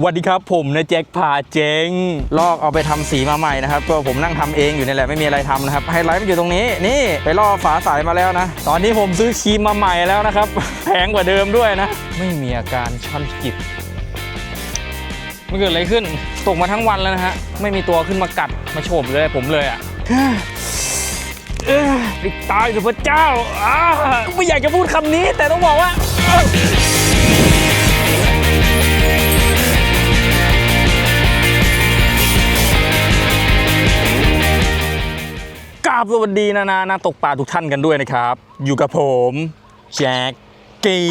สวัสดีครับผมนะแจ็คพาเจงลอกเอาไปทำสีมาใหม่นะครับก็ผมนั่งทำเองอยู่นี่แหละไม่มีอะไรทำนะครับไฮไลท์มันอยู่ตรงนี้นี่ไปลอกฝาใสมาแล้วนะ ตอนนี้ผมซื้อครีมมาใหม่แล้วนะครับแพงกว่าเดิมด้วยนะ ไม่มีอาการช่อนจิตมันเกิดอะไรขึ้นตกมาทั้งวันแล้วนะฮะไม่มีตัวขึ้นมากัดมาโฉบเลยผมเลยอะเอ้ยปิดตายเถอะพระเจ้าอ้าไม่อยากจะพูดคำนี้แต่ต้องบอกว่า ราบสวัสดีนานานาตกปลาทุกท่านกันด้วยนะครับ อยู่กับผมแจ็คกี้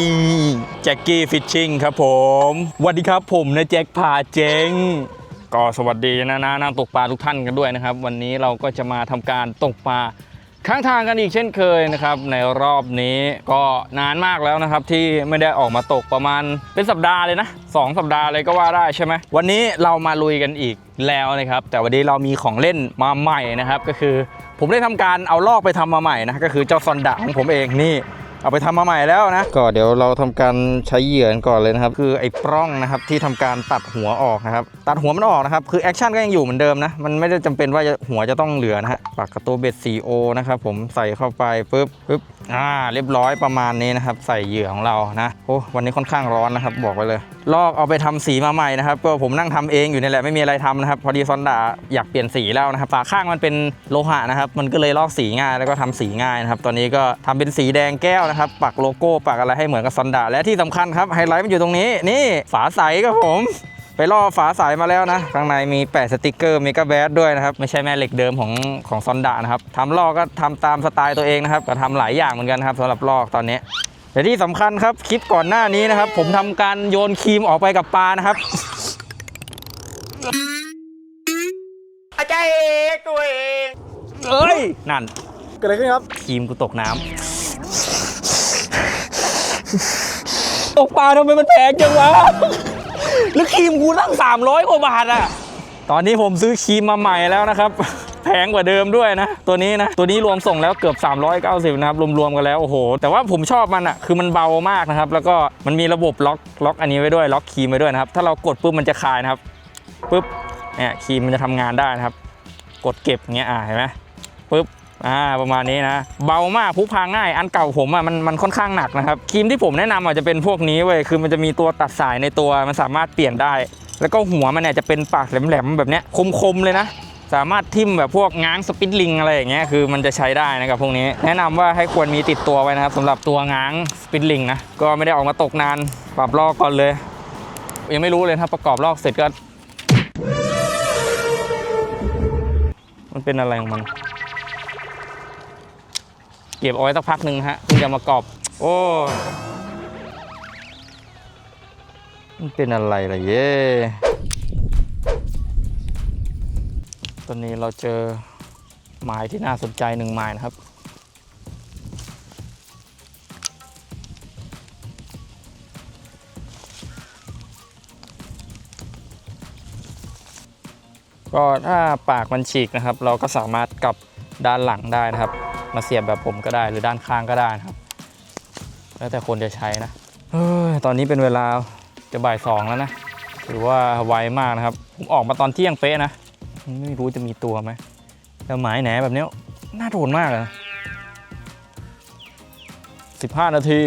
แจ็คกี้ฟิชชิงครับผมสวัสดีครับผมนะแจ็คพาเจงก็สวัสดีนานานักตกปลาทุกท่านกันด้วยนะครับ วันนี้เราก็จะมาทำการตกปลา ข้างทางกันอีกเช่นเคยนะครับ ในรอบนี้ก็นานมากแล้วนะครับ ที่ไม่ได้ออกมาตกประมาณเป็นสัปดาห์เลยนะสองสัปดาห์เลยก็ว่าได้ใช่ไหมวันนี้เรามาลุยกันอีกแล้วนะครับ แต่วันนี้เรามีของเล่นมาใหม่นะครับ ก็คือ ผมได้ทำการเอาลอกไปทำมาใหม่นะก็คือเจ้าซอนดะของผมเองนี่ เอาไปทำมาใหม่แล้วนะ ก็เดี๋ยวเราทำการใช้เหยื่อกันก่อนเลยนะครับ คือไอ้ปล้องนะครับที่ทำการตัดหัวออกนะครับ ตัดหัวมันออกนะครับ คือแอคชั่นก็ยังอยู่เหมือนเดิมนะ มันไม่ได้จำเป็นว่าจะหัวจะต้องเหลือนะฮะปากกระตัวเบ็ด 4O นะครับผมใส่เข้าไปปุ๊บปุ๊บ อ่าเรียบร้อยประมาณนี้นะครับ ใส่เหยื่อของเรานะโอ้วันนี้ค่อนข้างร้อนนะครับ บอกไว้เลย ลอกเอาไปทำสีมาใหม่นะครับ ก็ผมนั่งทำเองอยู่นี่แหละไม่มีอะไรทำนะครับ พอดีซอนดาอยากเปลี่ยนสีแล้วนะครับฝาข้างมันเป็นโลหะนะครับ มันก็เลยลอกสีง่ายแล้วก็ทำสีง่ายนะครับตอนนี้ก็ทำเป็นสีแดงแก้วนะครับ ปักโลโก้ปักอะไรให้เหมือนกับซอนดาและที่สำคัญครับไฮไลท์มันอยู่ตรงนี้นี่ฝาใสครับผม ไปล่อฝาใสมาแล้วนะ ข้างในมีแปะสติกเกอร์เมกาแบดด้วยนะครับ ไม่ใช่แม่เหล็กเดิมของของซอนดานะครับทำลอกก็ทำตามสไตล์ตัวเองนะครับ ก็ทำหลายอย่างเหมือนกันครับสำหรับลอกตอนนี้แต่ที่สำคัญครับคลิปก่อนหน้านี้นะครับ ผมทำการโยนครีมออกไปกับปลานะครับอาจารย์เอกตัวเองเอ้ยนั่นเกิดอะไรขึ้นครับครีมกูตกน้ำตกปลาทำไมมันแพงจังวะ แล้วครีมกูตั้ง 300 กว่าบาทอะตอนนี้ผมซื้อครีมมาใหม่แล้วนะครับ แพงกว่าเดิมด้วยนะ ตัวนี้นะ ตัวนี้รวมส่งแล้วเกือบ 390 นะครับ รวมๆกันแล้ว โอ้โห แต่ว่าผมชอบมันอะคือมันเบามากนะครับ แล้วก็มันมีระบบล็อกล็อกอันนี้ไว้ด้วย ล็อกครีมไว้ด้วยนะครับ ถ้าเรากดปุ๊บมันจะคลายนะครับปุ๊บ เนี่ยครีมมันจะทำงานได้นะครับ กดเก็บเงี้ย อ่าเห็นไหมปุ๊บ อ่าประมาณนี้นะเบามากพกพาง่ายอันเก่าผมอะมันมันค่อนข้างหนักนะครับครีมที่ผมแนะนำอาจจะเป็นพวกนี้เว้ยคือมันจะมีตัวตัดสายในตัวมันสามารถเปลี่ยนได้ แล้วก็หัวมันเนี่ยจะเป็นปากแหลมๆแบบเนี้ยคมๆเลยนะสามารถทิ่มแบบพวกง้างสปิดลิงอะไรอย่างเงี้ยคือมันจะใช้ได้นะครับพวกนี้แนะนำว่าให้ควรมีติดตัวไว้นะครับสำหรับตัวง้างสปิดลิงนะก็ไม่ได้ออกมาตกนานปรับลอกก่อนเลย ยังไม่รู้เลยถ้าประกอบลอกเสร็จก็ มันเป็นอะไรของมัน เก็บเอาไว้สักพักหนึ่งฮะเพิ่งจะมากรอบ โอ้มันเป็นอะไรล่ะเย่ตอนนี้เราเจอหมายที่น่าสนใจหนึ่งหมายนะครับ ก็ถ้าปากมันฉีกนะครับ เราก็สามารถกลับด้านหลังได้นะครับ มาเสียบแบบผมก็ได้หรือด้านข้างก็ได้นะครับ แล้วแต่คนจะใช้นะเฮ้ยตอนนี้เป็นเวลาจะบ่ายสองแล้วนะถือว่าไวมากนะครับ ผมออกมาตอนเที่ยงเป๊ะนะไม่รู้จะมีตัวไหมแล้วหมายแหนแบบนี้น่าโดนมากเลย15นาที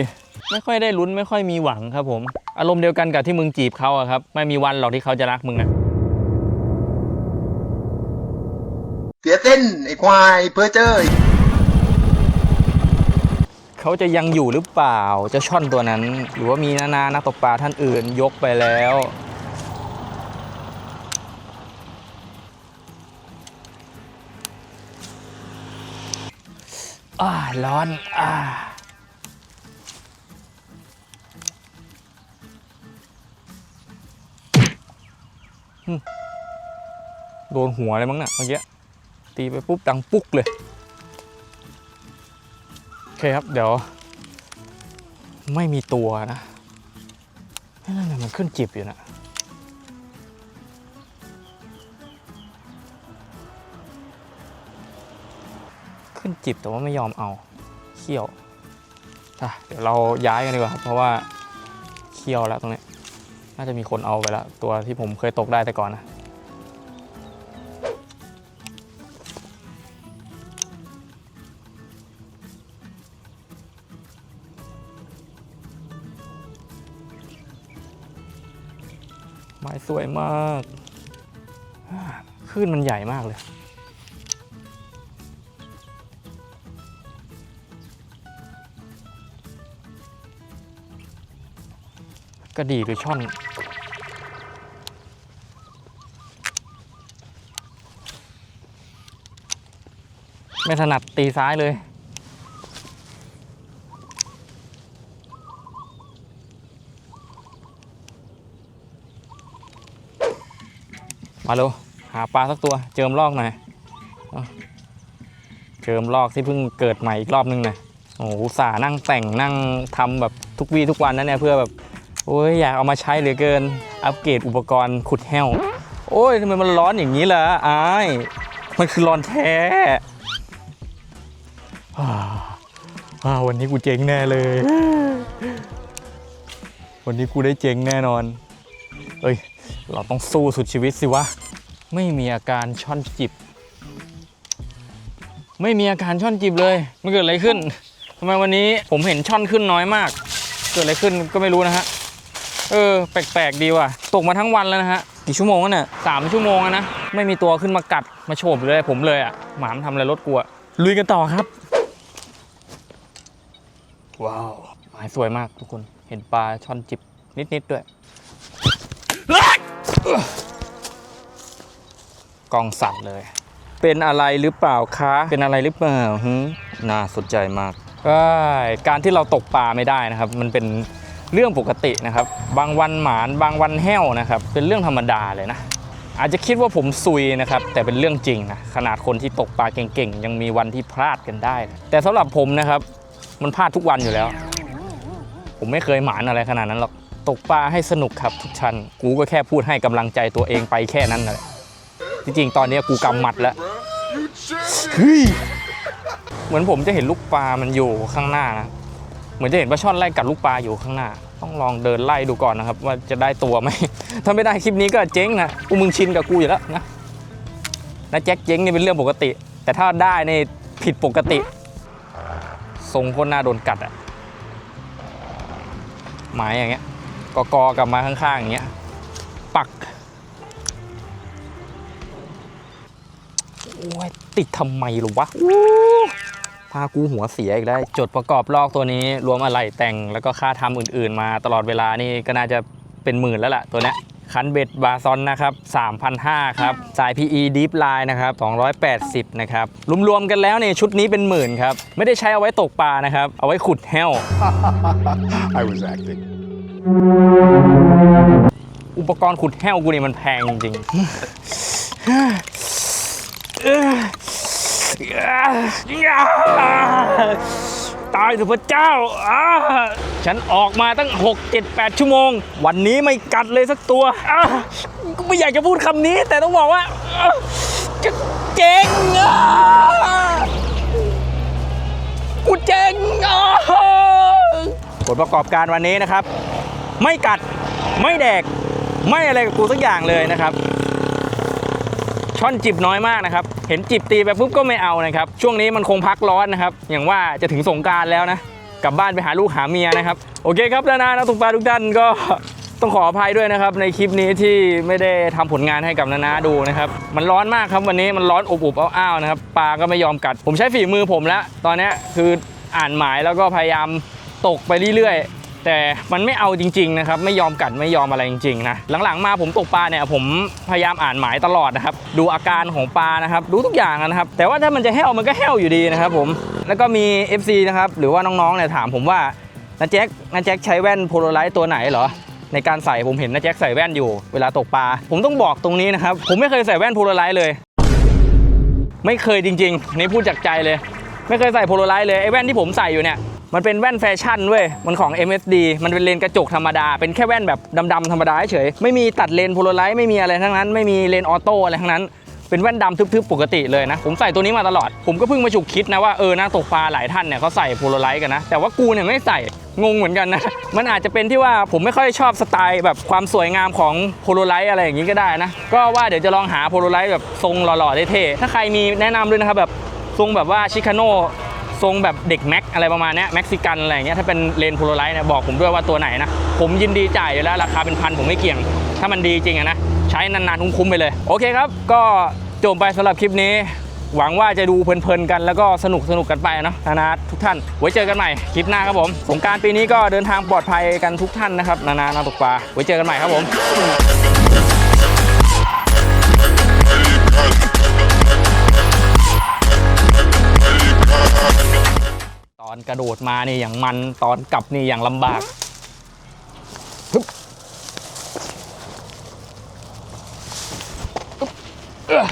ไม่ค่อยได้ลุ้นไม่ค่อยมีหวังครับผม อารมณ์เดียวกันกับที่มึงจีบเขาอะครับ ไม่มีวันหรอกที่เขาจะรักมึงนะเสียเส้นไอ้ควายเพอเจอร์ เขาจะยังอยู่หรือเปล่าจะช่อนตัวนั้น หรือว่ามีนานานักตกปลาท่านอื่นยกไปแล้ว อ่าร้อนอ่าโดนหัวเลยมั้งน่ะเมื่อกี้ตีไปปุ๊บดังปุ๊กเลย เคครับ เดี๋ยว ไม่มีตัวนะนั่นน่ะมันขึ้นจิบอยู่นะขึ้นจิบแต่ว่าไม่ยอมเอาเขี้ยวอะเดี๋ยวเราย้ายกันดีกว่าครับเพราะว่าเขี้ยวแล้วตรงนี้ น่าจะมีคนเอาไปแล้วตัวที่ผมเคยตกได้แต่ก่อนนะ ม้สวยมากคลื่นมันใหญ่มากเลย กระดีหรือช่อน ไม่ถนัดตีซ้ายเลย มาเร็วหาปลาสักตัว เจิมลอกหน่อยเจิมลอกที่เพิ่งเกิดใหม่อีกรอบนึงหน่อยโอ้โหสานั่งแต่งนั่งทำแบบทุกวี่ทุกวันนะเนี่ยเพื่อแบบโอ้ยอยากเอามาใช้เหลือเกิน อัปเกรดอุปกรณ์ขุดแห้ว โอ้ยทำไมมันร้อนอย่างนี้ล่ะอายมันคือร้อนแท้อ่าอ่าวันนี้กูเจ๊งแน่เลย วันนี้กูได้เจ๊งแน่นอน เอ้ย เราต้องสู้สุดชีวิตสิวะ ไม่มีอาการช่อนจิบ ไม่มีอาการช่อนจิบเลย มันเกิดอะไรขึ้นทำไมวันนี้ผมเห็นช่อนขึ้นน้อยมาก เกิดอะไรขึ้นก็ไม่รู้นะฮะ เออ แปลกๆดีว่ะ ตกมาทั้งวันแล้วนะฮะ กี่ชั่วโมงแล้วเนี่ยสามชั่วโมงแล้วนะ ไม่มีตัวขึ้นมากัดมาโฉบเลยผมเลยอะ หมามนทำอะไรรถกลัว ลุยกันต่อครับ ว้าว หมายสวยมากทุกคน เห็นปลาช่อนจิบนิดๆด้วย กองสั่นเลย เป็นอะไรหรือเปล่าคะ เป็นอะไรหรือเปล่าฮึน่าสนใจมากการที่เราตกปลาไม่ได้นะครับ มันเป็นเรื่องปกตินะครับ บางวันหมานบางวันแห้วนะครับ เป็นเรื่องธรรมดาเลยนะ อาจจะคิดว่าผมซุยนะครับ แต่เป็นเรื่องจริงนะ ขนาดคนที่ตกปลาเก่งๆ ยังมีวันที่พลาดกันได้นะแต่สำหรับผมนะครับ มันพลาดทุกวันอยู่แล้ว ผมไม่เคยหมานอะไรขนาดนั้นหรอก ตกปลาให้สนุกครับทุกชันกูก็แค่พูดให้กำลังใจตัวเองไปแค่นั้นแหละจริงๆ ตอนนี้กูกำหมัดแล้วเฮ้ยเหมือนผมจะเห็นลูกปลามันอยู่ข้างหน้านะเหมือนจะเห็นปลาช่อนไล่กัดลูกปลาอยู่ข้างหน้า ต้องลองเดินไล่ดูก่อนนะครับ ว่าจะได้ตัวไหมถ้าไม่ได้คลิปนี้ก็เจ๊งนะกูมึงชินกับกูอยู่แล้วนะนะแจ็คเจ๊งนี่เป็นเรื่องปกติ แต่ถ้าได้นี่ผิดปกติทรงคนหน้าโดนกัดอะหมายอย่างเงี้ย กอกอกลับมาข้างๆอย่างเงี้ย ปัก โอ้ย ติดทำไมหรอวะพากูหัวเสียอีกแล้จดประกอบลอกตัวนี้รวมอะไรแต่งแล้วก็ค่าทำอื่นๆ มาตลอดเวลานี่ก็น่าจะเป็นหมื่นแล้วล่ะตัวเนี้ยคันเบ็ดบาซอนนะครับ3,500 ครับ สาย PE Deep Line นะครับ 280 นะครับ รวมๆ กันแล้วเนี่ยชุดนี้เป็นหมื่นครับ ไม่ได้ใช้เอาไว้ตกปลานะครับ เอาไว้ขุดแห้ว I was acting. อุปกรณ์ขุดแห้วกูนี่มันแพงจริงตายเถอะพระเจ้า ฉันออกมาตั้ง 6 7 8 ชั่วโมง วันนี้ไม่กัดเลยสักตัวกูไม่อยากจะพูดคำนี้ แต่ต้องบอกว่าเจ๊งกูเจ๊งผลประกอบการวันนี้นะครับ ไม่กัดไม่แดก ไม่อะไรกับกูสักอย่างเลยนะครับช่อนจิบน้อยมากนะครับ เห็นจิบตีไปปุ๊บก็ไม่เอานะครับ ช่วงนี้มันคงพักร้อนนะครับ อย่างว่าจะถึงสงการแล้วนะ กลับบ้านไปหาลูกหาเมียนะครับ โอเคครับแล้วนะนักตกปลาทุกท่านก็ต้องขออภัยด้วยนะครับ ในคลิปนี้ที่ไม่ได้ทำผลงานให้กับนานาดูนะครับ มันร้อนมากครับวันนี้มันร้อนอบอบอ้าวๆนะครับ ปลาก็ไม่ยอมกัด ผมใช้ฝีมือผมแล้ว ตอนนี้คืออ่านหมายแล้วก็พยายามตกไปเรื่อย แต่มันไม่เอาจริงๆนะครับไม่ยอมกัดไม่ยอมอะไรจริงๆนะหลังๆมาผมตกปลาเนี่ยผมพยายามอ่านหมายตลอดนะครับดูอาการของปลานะครับดูทุกอย่างนะครับ แต่ว่าถ้ามันจะแห้วมันก็แห้วอยู่ดีนะครับผมแล้วก็มี FC นะครับหรือว่าน้องๆเนี่ยถามผมว่านาแจ็คนาแจ็คใช้แว่นโพลาไรต์ตัวไหนเหรอในการใส่ผมเห็นนาแจ็คใส่แว่นอยู่เวลาตกปลาผมต้องบอกตรงนี้นะครับผมไม่เคยใส่แว่นโพลาไรต์เลย ไม่เคยจริงๆนี่พูดจากใจเลย ไม่เคยใส่โพลาไรต์เลยไอ้แว่นที่ผมใส่อยู่เนี่ย มันเป็นแว่นแฟชั่นเว้ย มันของ MSD มันเป็นเลนกระจกธรรมดา เป็นแค่แว่นแบบดำๆธรรมดาเฉย ไม่มีตัดเลนโพลาไรต์ไม่มีอะไรทั้งนั้น ไม่มีเลนออโต้อะไรทั้งนั้น เป็นแว่นดำทึบๆปกติเลยนะ ผมใส่ตัวนี้มาตลอด ผมก็เพิ่งมาฉุกคิดนะว่าเออนักตกปลาหลายท่านเนี่ยเขาใส่โพลาไรต์กันนะ แต่ว่ากูเนี่ยไม่ใส่ งงเหมือนกันนะ มันอาจจะเป็นที่ว่าผมไม่ค่อยชอบสไตล์แบบความสวยงามของโพลาไรต์อะไรอย่างนี้ก็ได้นะ ก็ว่าเดี๋ยวจะลองหาโพลาไรต์แบบทรงหล่อๆเท่ๆ ถ้าใครมีแนะนำด้วยนะครับแบบทรงแบบว่าชิคาโน ทรงแบบเด็กแม็กอะไรประมาณนี้ยเม็กซิกันอะไรอย่างเงี้ยถ้าเป็นเลนโพลาไรต์เนี่ยบอกผมด้วยว่าตัวไหนนะ ผมยินดีจ่ายอยู่แล้วราคาเป็นพันผมไม่เกี่ยง ถ้ามันดีจริงอะนะ ใช้นานๆคุ้มๆไปเลย โอเคครับ ก็จบไปสำหรับคลิปนี้ หวังว่าจะดูเพลินๆกันแล้วก็สนุกสนุกกันไปเนาะนานาทุกท่าน ไว้เจอกันใหม่คลิปหน้าครับผมสงกรารปีนี้ก็เดินทางปลอดภัยกันทุกท่านนะครับนานานาตกปลาไว้เจอกันใหม่ครับผม กระโดดมานี่อย่างมันตอนกลับนี่อย่างลำบากฮึบอึ๊บเอื้อ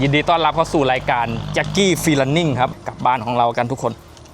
ยินดีต้อนรับเข้าสู่รายการแจ็คกี้ฟีลันนิ่งครับ กลับบ้านของเรากันทุกคน